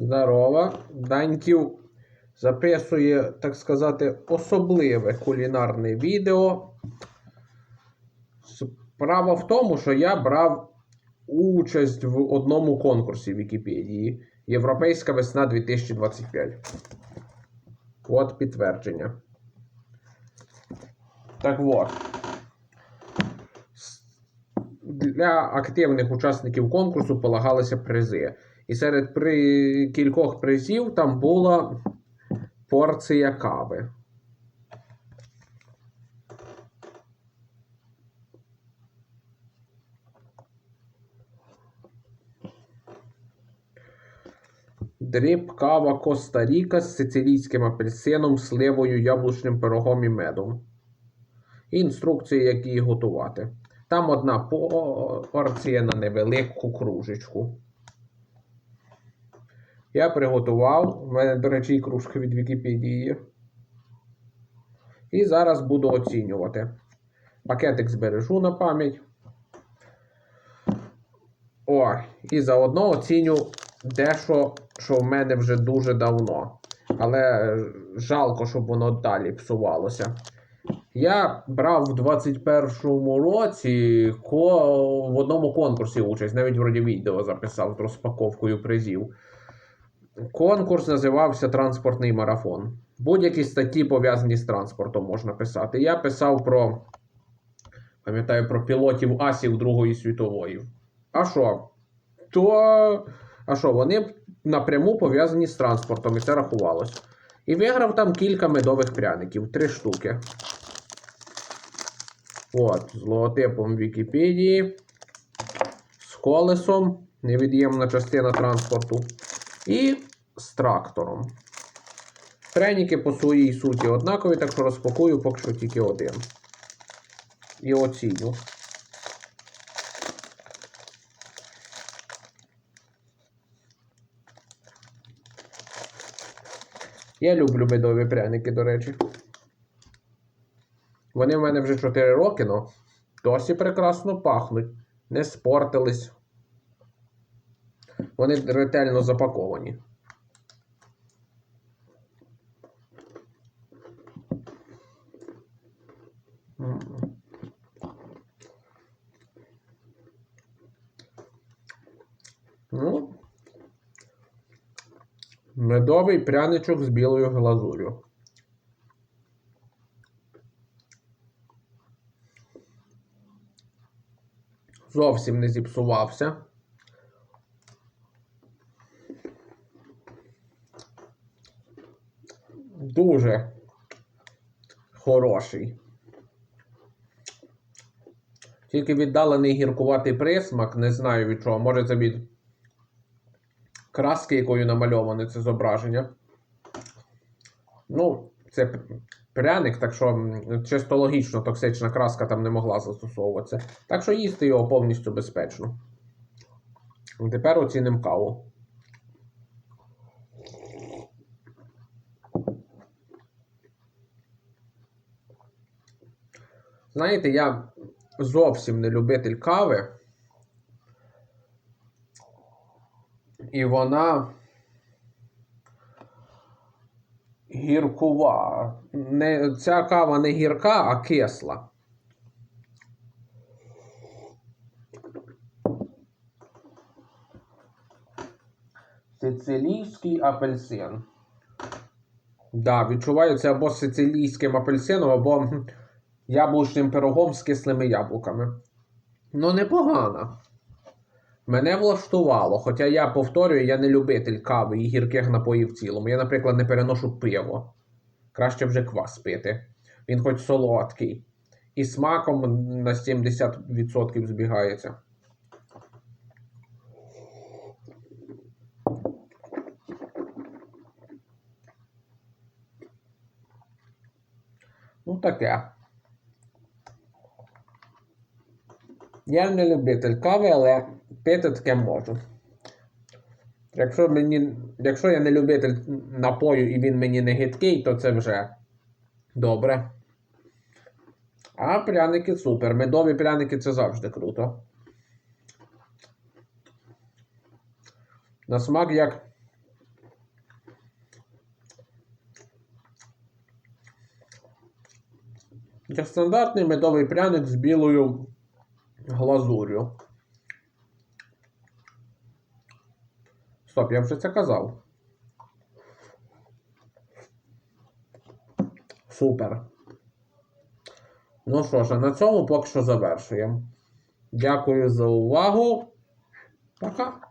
Здорово. Даньків записує, так сказати, особливе кулінарне відео. Справа в тому, що я брав участь в одному конкурсі Вікіпедії Європейська весна 2025. От підтвердження. Так от. Для активних учасників конкурсу полагалися призи. І серед при... кількох призів там була порція кави. Дріб, кава Коста-Ріка з сицилійським апельсином, сливою, яблучним пирогом і медом. Інструкції, як її готувати. Там одна порція на невелику кружечку. Я приготував. У мене, до речі, і кружка від Вікіпедії. І зараз буду оцінювати. Пакетик збережу на пам'ять. О, і заодно оціню дещо, що в мене вже дуже давно. Але жалко, щоб воно далі псувалося. Я брав в 21-му році ко... в одному конкурсі участь, навіть вроді відео записав з розпаковкою призів. Конкурс називався Транспортний марафон. Будь-які статті пов'язані з транспортом можна писати. Я писав про, пам'ятаю, про пілотів асів Другої світової. А що? То. А що, вони напряму пов'язані з транспортом, і це рахувалось. І виграв там кілька медових пряників, три штуки. От, з логотипом Вікіпедії. З колесом, невід'ємна частина транспорту. І з трактором. Треніки по своїй суті однакові, так що розпакую поки що тільки один. І оціню. Я люблю медові пряники, до речі. Вони в мене вже 4 роки, але досі прекрасно пахнуть. Не спортились. Вони ретельно запаковані. Ну, медовий пряничок з білою глазур'ю. Зовсім не зіпсувався. Дуже хороший. Тільки віддалений гіркуватий присмак, не знаю від чого. Може це від краски, якою намальоване це зображення. Ну, це пряник, так що чисто логічно токсична краска там не могла застосовуватися. Так що їсти його повністю безпечно. Тепер оцінимо каву. Знаєте, я зовсім не любитель кави. І вона гіркува. Не, ця кава не гірка, а кисла. Сицилійський апельсин. Да, відчуваю це або сицилійським апельсином, або яблучним пирогом з кислими яблуками. Ну, непогано. Мене влаштувало, хоча я повторюю, я не любитель кави і гірких напоїв в цілому. Я, наприклад, не переношу пиво. Краще вже квас пити. Він хоч солодкий. І смаком на 70% збігається. Ну, таке. Я не любитель кави, але пити таке можу. Якщо мені, якщо я не любитель напою і він мені не гидкий, то це вже добре. А пряники супер. Медові пряники це завжди круто. На смак як. Як стандартний медовий пряник з білою глазур'ю. Стоп, я вже це казав. Супер. Ну що ж, на цьому поки що завершуємо. Дякую за увагу. Пока.